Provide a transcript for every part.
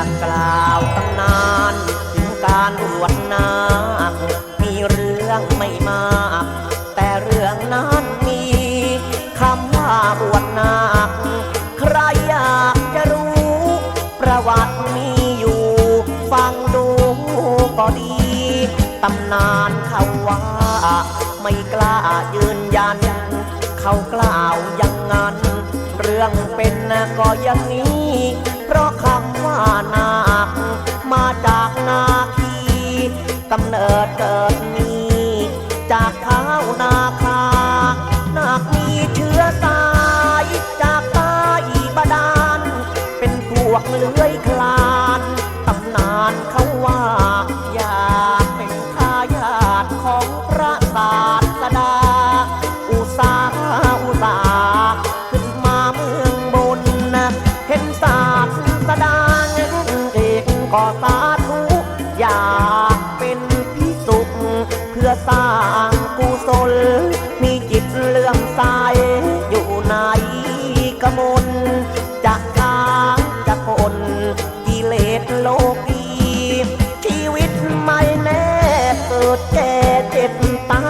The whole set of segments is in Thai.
าะกล่าวตำนานถึงการบวชนาคมีเรื่องไม่มาก แต่เรื่องนั้นมีคำว่าบวชนาคใครอยากจะรู้ ประวัติมีอยู่ ฟังดูก็ดีตำนานเขาว่า ไม่กล้ายืนยัน เขากล่าวยังงั้น เรื่องเป็นก็อย่างนี้ เพราะคำว่านาคมาจากนาคีกำเนิดเกิดมีจากเท้านาคานาคมีเชื้อสายจากใต้บาดาลเป็นพวกเลื้อยคลานตำนานเขาว่าอยากเป็นทายาทของพระศาส ก็สาธุอยากเป็นพิสุขเพื่อสร้างกุศล มีจิตเลื่อมใสอยู่ในกมลจะทางจะคนกิเลสโลกีชีวิตไม่แน่เกิดแก่เจ็บตา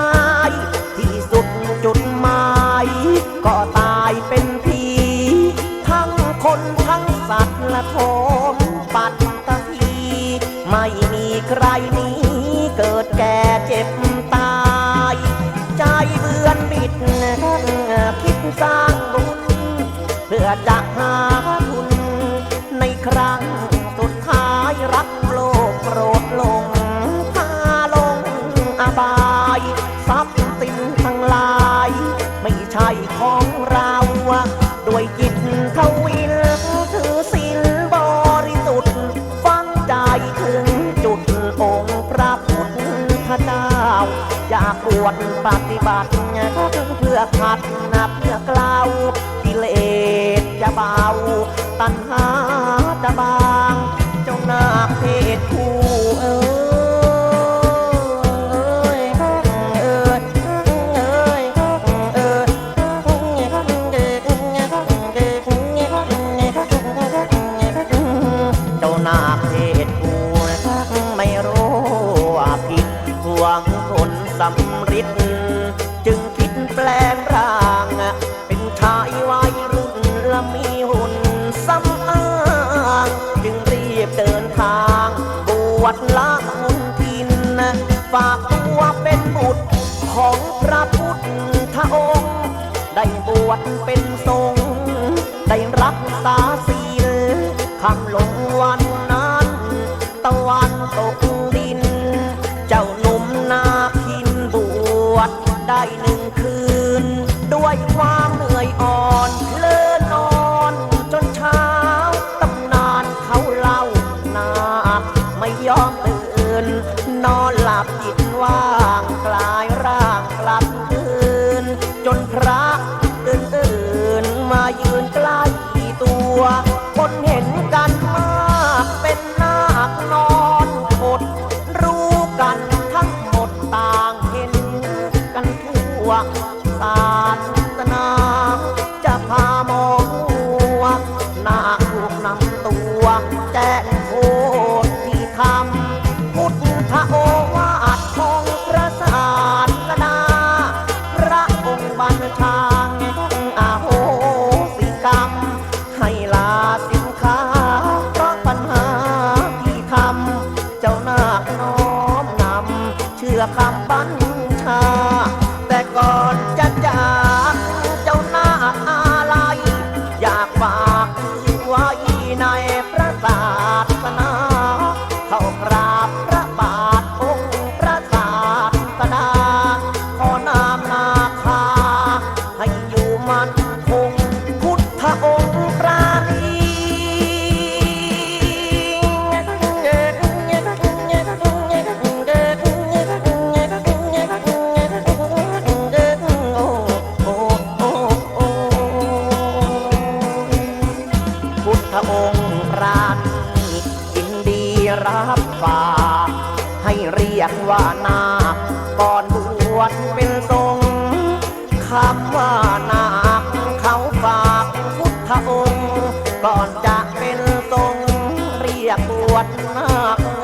ย ที่สุดจุดหมายก็ต เกิดแก่เจ็บตาย ใจเบือนบิดคิดสร้างบุญเพื่อจะหาทุน ในครั้งสุดท้ายรักโลกโกรธลงพาลงอบายทรัพย์สินทั้งหลาย ไม่ใช่ของเรา ด้วยจิตเทวิน บวชปฏิบัติเพื่อขัดนับเพื่อกล่าวกิเลสจะเบาตัณหาจะเบา ของพระพุทธองค์ ได้บวชเป็นทรงฆ์ได้รักษาศีลคำลงวันนั้นตะวันตก จนพระอื่นๆมายืนใกล้ตัว คนเห็นกันมากเป็นนาคนอนขดรู้กันทั้งหมดต่างเห็นกันทั่วศาสนา จะพามองหัวนาคถูกนำตัวแจ้ง รับฝากให้เรียกว่านาก่อนบวชเป็นทรงฆ์คำว่านาเขาฝากพุทธองค์ ก่อนจะเป็นทรงฆ์เรียกบวชนาค